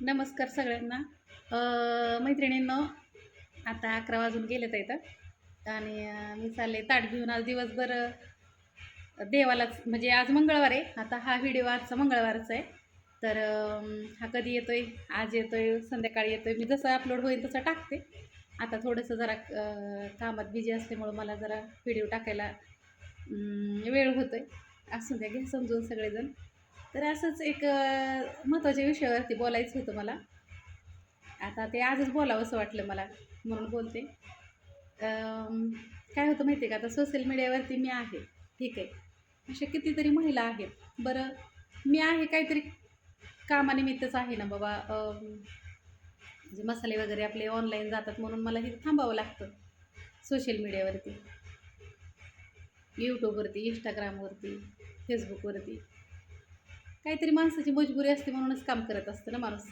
नमस्कार सगळ्यांना. मैत्रिणींनो आता अकरा वाजून गेलेत इथं. आणि मी चालले ताट घेऊन आज दिवसभर देवालाच म्हणजे आज मंगळवार आहे. आता हा व्हिडिओ आजचा मंगळवारचा आहे. तर हा कधी येतो आहे आज येतो आहे संध्याकाळी येतो आहे मी जसं अपलोड होईल तसं टाकते. आता थोडंसं जरा कामात बिझी असल्यामुळं मला जरा व्हिडिओ टाकायला वेळ होतो आहे असू द्या घ्या समजून सगळेजण. तर असंच एक महत्त्वाच्या विषयावरती बोलायचं होतं मला. आता ते आजच बोलावं असं वाटलं मला म्हणून बोलते. काय होतं माहिती आहे का? आता सोशल मीडियावरती मी आहे. ठीक आहे. अशा कितीतरी महिला आहेत. बरं मी आहे काहीतरी कामानिमित्तच आहे ना बाबा. जे म्हणजे मसाले वगैरे आपले ऑनलाईन जातात म्हणून मला हे थांबावं लागतं सोशल मीडियावरती यूट्यूबवरती इंस्टाग्रामवरती फेसबुकवरती काहीतरी माणसाची मजबुरी असते म्हणूनच काम करत असतं ना माणूस.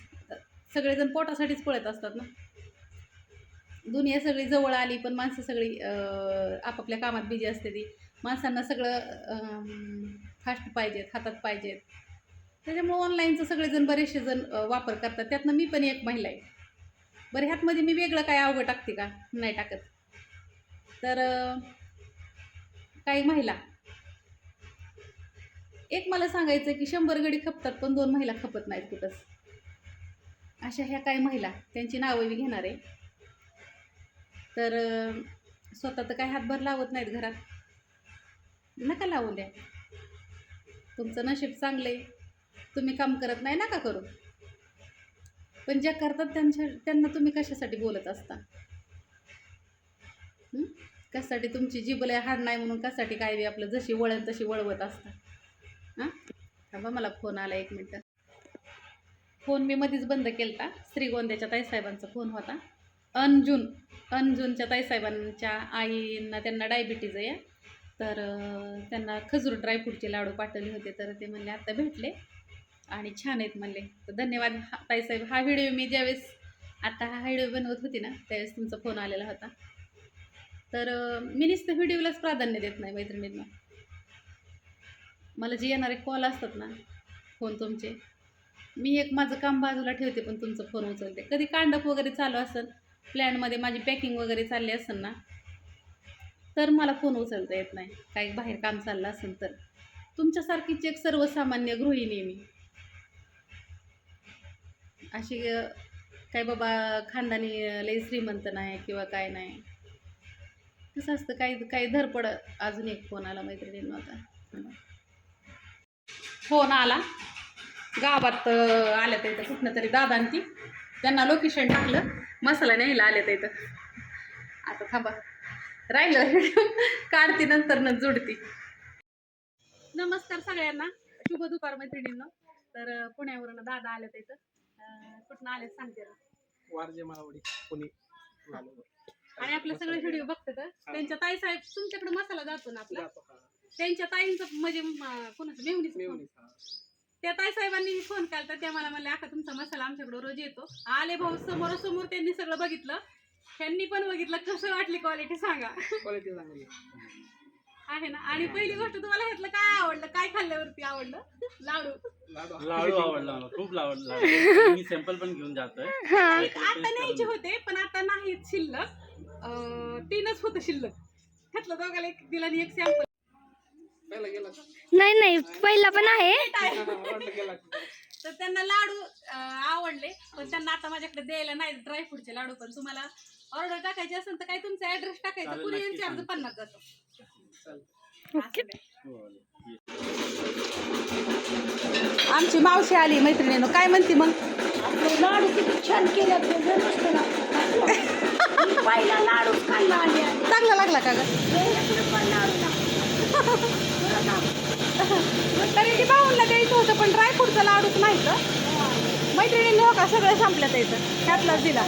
सगळेजण पोटासाठीच पळत असतात ना. दुनिया सगळी जवळ आली पण माणसं सगळी आपापल्या कामात बिजी असते ती. माणसांना सगळं फास्ट पाहिजेत हातात पाहिजेत. त्याच्यामुळं ऑनलाईनचं सगळेजण बरेचसे जण वापर करतात. त्यातनं मी पण एक महिला आहे. बरं ह्यातमध्ये मी वेगळं काय अवघड टाकते का? नाही टाकत. तर काही महिला एक मला सांगायचं की शंभर गडी खपतात पण दोन महिला खपत नाहीत कुठंच. अशा ह्या काही महिला त्यांची नावं मी घेणार आहे. तर स्वतः तर काय हातभार लावत नाहीत घरात. नका लावू द्या. तुमचं नशीब चांगलं आहे तुम्ही काम करत नाही नका करू. पण ज्या करतात त्यांच्या त्यांना तुम्ही कशासाठी बोलत असता? कशासाठी तुमची जिबले हाड नाही म्हणून कशासाठी काय बी आपलं जशी वळण तशी वळवत असता? हां? थांबा मला फोन आला एक मिनटं. फोन मी मध्येच बंद केलता. श्रीगोंद्याच्या ताईसाहेबांचा फोन होता. अंजुन अंजुनच्या ताईसाहेबांच्या आईंना त्यांना डायबिटीज आहे. तर त्यांना खजूर ड्रायफ्रूटचे लाडू पाठवले होते. तर ते म्हणले आत्ता भेटले. आणि छान आहेत म्हणले. तर धन्यवाद. हा- ताईसाहेब हा व्हिडिओ मी ज्यावेळेस आता हा व्हिडिओ बनवत होती ना त्यावेळेस तुमचा फोन आलेला होता. तर मी नुसतं व्हिडिओलाच प्राधान्य देत नाही मैत्रिणींना. मला जे येणारे कॉल असतात ना फोन तुमचे मी एक माझं काम बाजूला ठेवते पण तुमचं फोन उचलते. कधी कांडप वगैरे चालू असेल प्लॅनमध्ये माझी पॅकिंग वगैरे चालली असेल ना तर मला फोन उचलता येत नाही. काही बाहेर काम चाललं असेल तर. तुमच्यासारखीच एक सर्वसामान्य गृहिणी मी. अशी काय बाबा खानदानी लई श्रीमंत नाही किंवा काय नाही. कसं असतं. काही काही धरपड अजून एक फोन आला मैत्रिणींना आता. फोन आला. गावात आल्या तर इथं कुठनं तरी दादा ती. त्यांना लोकेशन टाकलं. मसाला न्यायला आल्या तर इथं. आता थांबा. राहिलं काढते नंतर न जोडती. नमस्कार सगळ्यांना. शुभ दुपार मैत्रिणींनो. तर पुण्यावरून दादा आले तर इथं कुठनं आले सांगते. वारजे माळवाडी पुणे. आणि आपले सगळे व्हिडिओ बघतात. त्यांच्या ताई साहेब तुमच्याकडे मसाला जातो ना आपला? हा. त्यांच्या ताईंचं म्हणजे म- कोणाचं. मेवणीच हा. त्या ताई साहेबांनी फोन केला तर त्या मला म्हणले आता तुमचा मसाला आमच्याकडे रोज येतो. आले भाऊ समोरासमोर त्यांनी सगळं बघितलं. त्यांनी पण बघितलं कसं वाटली क्वालिटी सांगा. क्वालिटी चांगली आहे. आहे ना? आणि पहिली गोष्ट तुम्हाला ह्यातलं काय आवडलं? काय खाल्ल्यावरती आवडलं? लाडू. लाडू. लाडू आवडला मला खूप आवडला लाडू. मी सॅम्पल पण घेऊन जातोय. आता न्यायचे होते पण आता नाहीत शिल्लक. अं, तीनच होतं शिल्लक. त्यातलं दोघाला एक दिला आणि एक सॅम्पल नाही नाही पहिला पण आहे. तर त्यांना लाडू अं, आवडले पण त्यांना आता माझ्याकडे द्यायला नाही ड्रायफ्रूटचे लाडू पण तुम्हाला ऑर्डर टाकायची असेल तर काय तुमचा ऍड्रेस टाकायचा कुरिअर चार्ज. पन्नास जातो. हो. आमची मावशी आली मैत्रिणीनं. काय म्हणते मग? लाडू किती छान केलं पहिला लाडू खाल्ला आले चांगला लागला का ग? पण लाडू तरी ती द्यायचं होतं पण ड्रायफ्रूटचा लाडूच नाही तर. मैत्रिणींनी हो का सगळं संपलं त्याचं त्यातलाच दिला.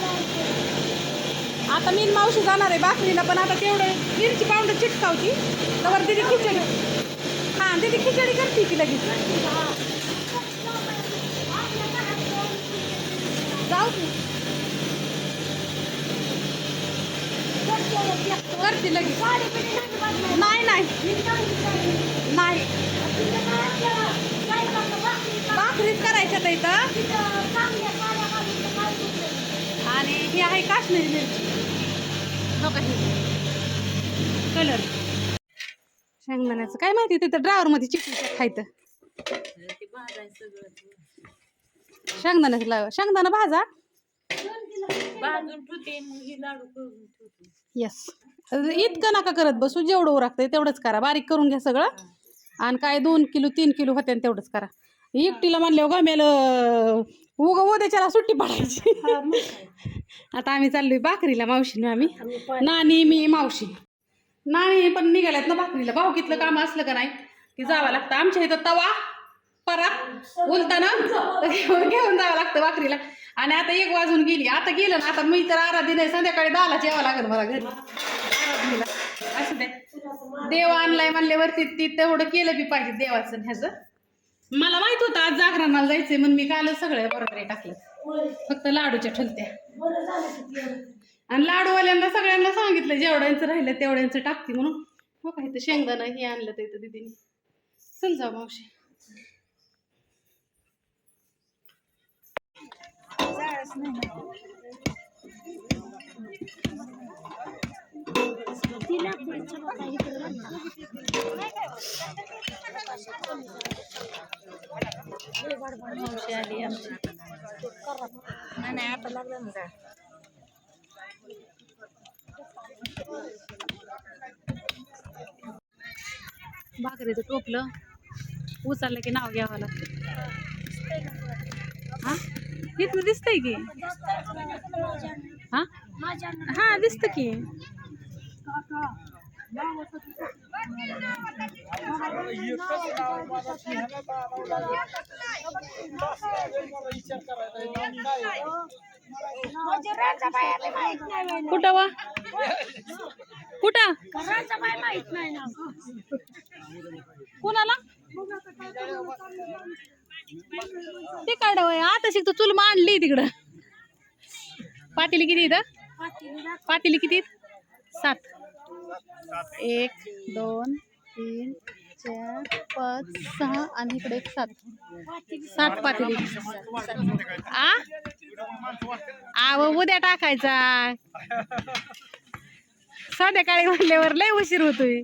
आता मी मावशी जाणार आहे बाकरीला पण आता तेवढं मिरची पावडर चिटकावती. तर दिदी खिचडी. हां दिदी खिचडी करते की लगेच. जाऊ करते लगेच. नाही नाही. नाही. भाकरीच करायच्या तर इथं. ही आहे काश्मीरी मिरची. कलर शेंगदाण्याचं. काय माहिती तिथं ड्रायव्हरमध्ये चिकन खायचं? शेंगदाण्याचं लावा शेंगदाणा भाजा. लाडू करून येस इतकं नका करत बसू जेवढं उरकतंय तेवढंच करा. बारीक करून घ्या सगळं. आणि काय दोन किलो तीन किलो होते आणि तेवढंच करा. एकटीला म्हणल्यावर गमेल उग उद्याच्याला सुट्टी पडायची. आता आम्ही चाललोय बाकरीला मावशीने आम्ही. नानी मी मावशी. नानी पण निघाल्यात ना बाकरीला भाऊकीतलं काम असलं का नाही? की जावं लागतं. आमच्या इथं तवा परात उलताना घेऊन घेऊन जावं लागतं बाकरीला आणि आता एक वाजून गेली. आता गेलं ना आता मी तर आराधी नाही संध्याकाळी दहाला जेवा लागेल मला घरी. असं असू देव आणलाय म्हणल्यावरती ती तेवढं केलं बी पाहिजे देवाचं ह्याचं. मला माहीत होतं आज जागरणाला जायचंय म्हणून मी काल सगळं बरोबर टाकलं. फक्त लाडूच्या ठुलत्या. आणि लाडूवाल्यांना सगळ्यांना सांगितलं जेवढ्यांचं राहिलं तेवढ्यांचं टाकते म्हणून. हो काय तर शेंगदाणा हे आणलं तर दिदीने. चल जाऊ मावशी. मावशी आली आमची. भाकरीचं टोपलं. उचललं की नाव घ्यावं लागतं. हा? इथं दिसतंय की? हा? माझ्या हा दिसतं की. माझ्या राजा बायाला माहीत नाही बाई. कुठं वा? कुठं? राजा बाय माहीत नाही ना कोणाला? ते काढ वय आता शिकतो. चूल मांडली तिकडं. पातेली किती इथं पातेली किती सात. एक दोन तीन चार पाच सहा आणि इकडे एक सात. सात पातेली. आ? आव उद्या टाकायचा. संध्याकाळी म्हणल्यावर लय उशीर होतोय.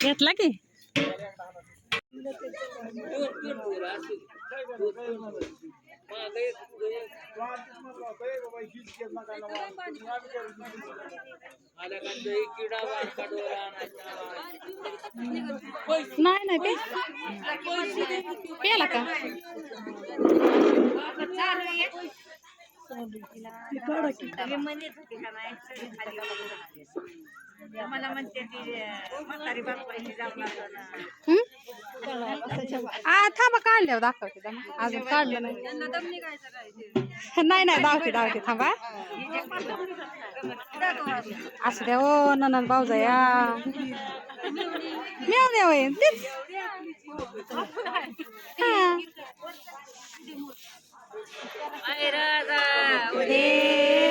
घेतला की? नाही नाही ते पेला का? मला म्हणते ती म्हातारी बापायची जमला हं? आ थांबा काढल्यावर दाखवते थांबा. अजून काढलं नाही. नाही नाही दावते दावते थांबा. असू द्या ओ ननन भाऊजा या. मेव द्या वय तेच हा. उदे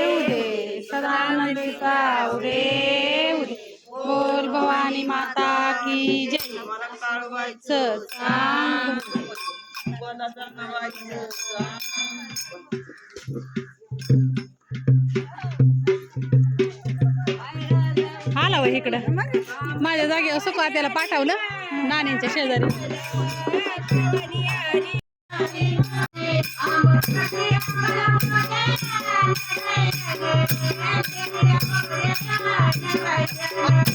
उदे सदानंदिका उदे. माता की जय. आला वा इकडं. माझ्या जागे असं का त्याला पाठवलं? नाण्यांच्या शेजारी. Thank you.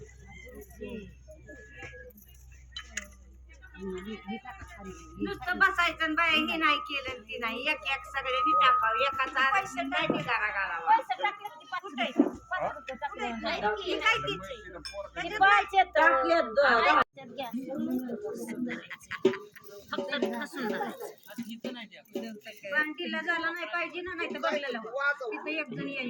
नुसतं बसायचं बाया हे नाही केलं ते नाही. एक एक सगळ्यांनी टाकावं. एकाचा आरक्षण नाही ते गारा गारावा कुठे? हे काय तिचे? पांडीला झाला नाही पाहिजे ना नाही तर बघलेलं तिथं एक जण येईल.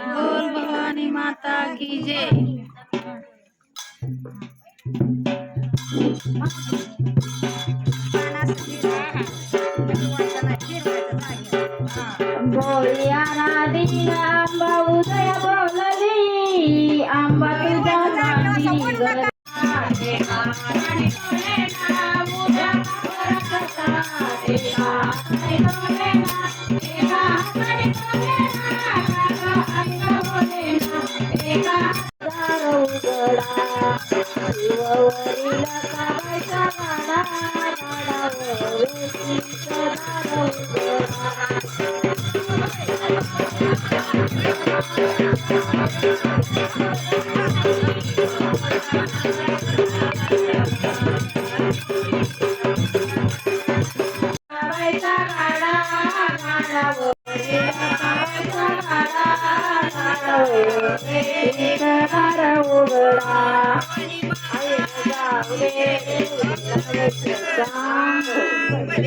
बोल भवानी माता की जय बोलिया नादी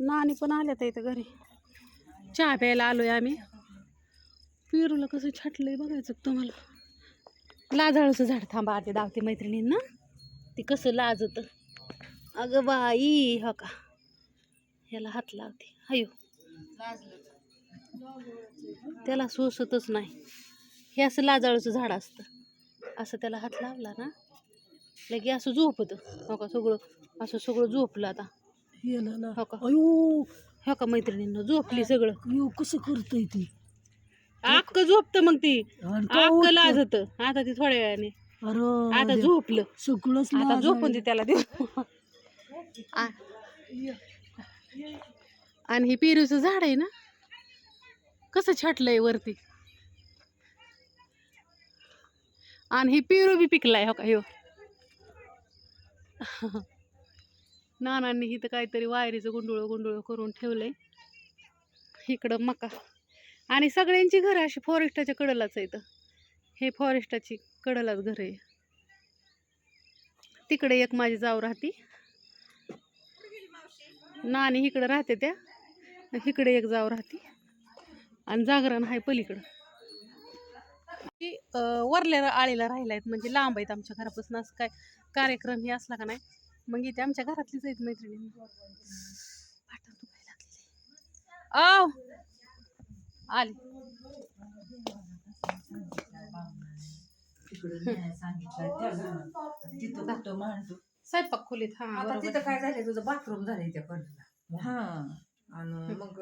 नानी पण आल्या तर इथं घरी. चहा प्यायला आलोय आम्ही. पिरूला कसं छाटलंय बघायचं तुम्हाला. लाजाळूचं झाड थांबा आधी दावते मैत्रिणींना. ती कसं लाजत. अगं बाई हो का? ह्याला हात लावते. हयो त्याला सोसतच नाही. हे असं लाजाळूचं झाड असतं. असं त्याला हात लावला ना लगे असं झोपतं. हो का? सगळं असं सगळं झोपलं आता. हो का? अयो. हो का मैत्रिणींना? झोपली सगळं. अयो कसं करतय ती? अक्क झोपत मग ती. आणि का अक्क उठतं? लाजत. आता ती थोड्या वेळाने. अरे आता झोपलं. सगळंच आता लाज झोपून. दे त्याला देऊ आ- आणि हे पेरूचं झाड आहे ना? कसं छाटलंय वरती? आणि हे पेरू बी पिकलाय हो का? ह्यो नानांनी इथं काहीतरी वायरीचं गुंडुळं गुंडुळं करून ठेवलंय. इकडं मका. आणि सगळ्यांची घरं अशी फॉरेस्टाच्या कडलाच आहेत. हे फॉरेस्टाची कडलाच घर आहे. तिकडे एक माझी जाव राहती. नानी इकडं राहते त्या. इकडे एक जाव राहती. आणि जागरण आहे पलीकडं. वरल्या आळीला राहिला आहेत म्हणजे लांब आहेत आमच्या घरापासून. असं काय कार्यक्रम हे असला का नाही? मग इथे आमच्या घरातलीच आहेत मैत्रिणी. पाठव लागलेली. आव! आली. तिथं मांडतो स्वयंपाक खोलीत. हा आता. तिथं काय झालंय? तुझं बाथरूम झालंय त्या कडला हा. आणि मग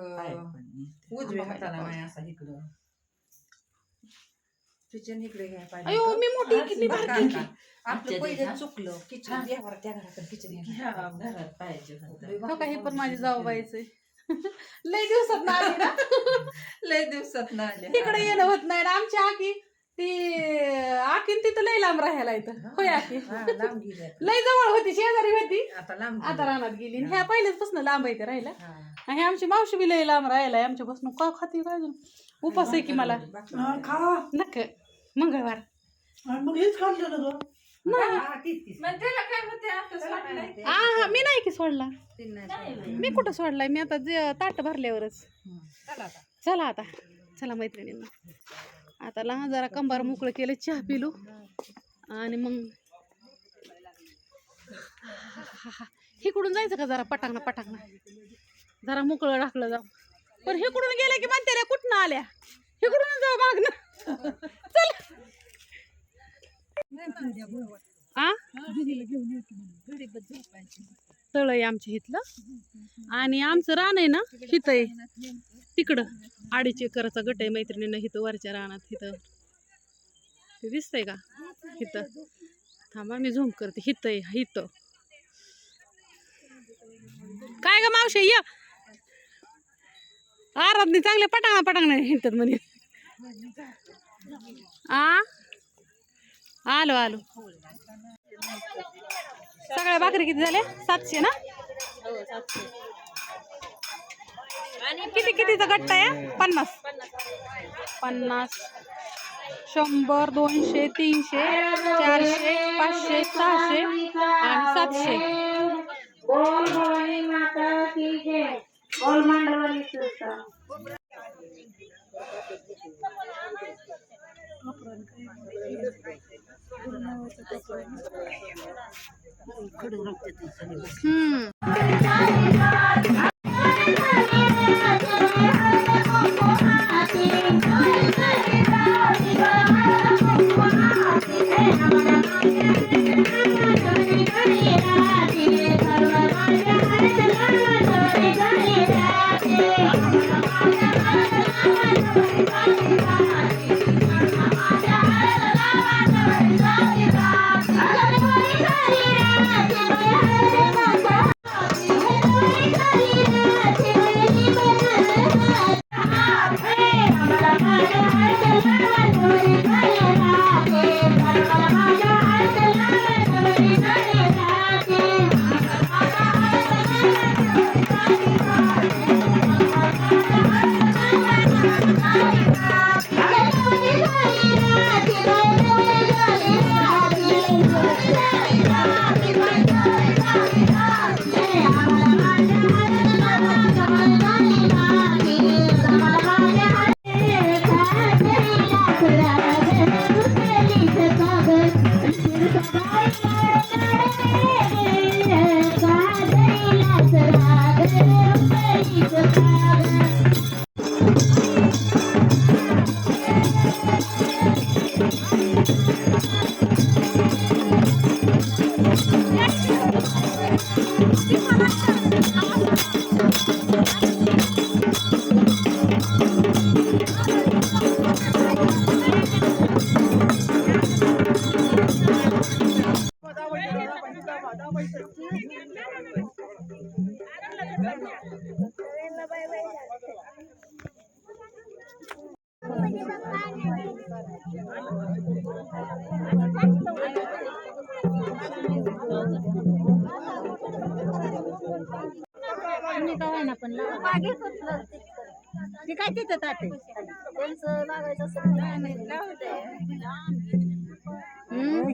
उजव्या हाताला नाही असा इकडं. किचन इकडे घ्यायला पाहिजे अयो होतं. मी मोठी किती बारकी? आपलं पहिलं? चुकलं. किचन देवावर त्या घराकडे किचन ह्या घरात पाहिजे होतं. हो का हे पण माझी जाऊबाईचे लय दिवसात ना आली ना? लय दिवसात ना आले. तिकडे येणं होत नाही ना. आमची आकी ती आकीन तिथं लय लांब राहायला इथं. होय आकी हा, लांब गेली आता. लय जवळ होती शेजारी होती. आता लांब आता गेली. रानात गेली. आणि ह्या पहिल्याचपासून लांब आहे ते राहिला हा. आणि आमची मावशी बी लय लांब राहिला आमच्यापासून का खाती काय अजून उपास आहे की मला? बाकी- नक मंगळवार. मग हेच ना हा. आ हा मी नाही की सोडला. मी कुठं सोडलाय? मी आता जे ताट भरल्यावरच. हं. चला आता. चला आता. चला मैत्रिणींना. आता लहान जरा कंबार मोकळं केलं चहा पिलो. आणि मग हिकडून जायचं का जरा पटांगणा पटांगणा? जरा मोकळं टाकलं जाऊ. पण हिकडून गेल्या की म्हणते रे कुठनं आल्या? हिकडून जाऊ मागणं तळ आहे आमच्या इथलं. आणि आमचं रान आहे ना हित आहे. तिकडं. अडीच एकराचा गट आहे मैत्रिणीनं हिथं वरच्या रानात हिथं. ते दिसतंय का? हिथं. थांबा मी झूम करते. हिथं आहे हिथं. काय ग मावशी ये. आराधनी चांगले पटांगणा पटांगणा हिंडतात म्हणे. आ? आलो आलो. सगळ्या भाकरी किती झाले सातशे ना? किती कितीचा गट्टा आहे? पन्नास. पन्नास. शंभर दोनशे तीनशे चारशे पाचशे सहाशे आणि सातशे. हम्म. ते काय तिथं ताटे हम्म?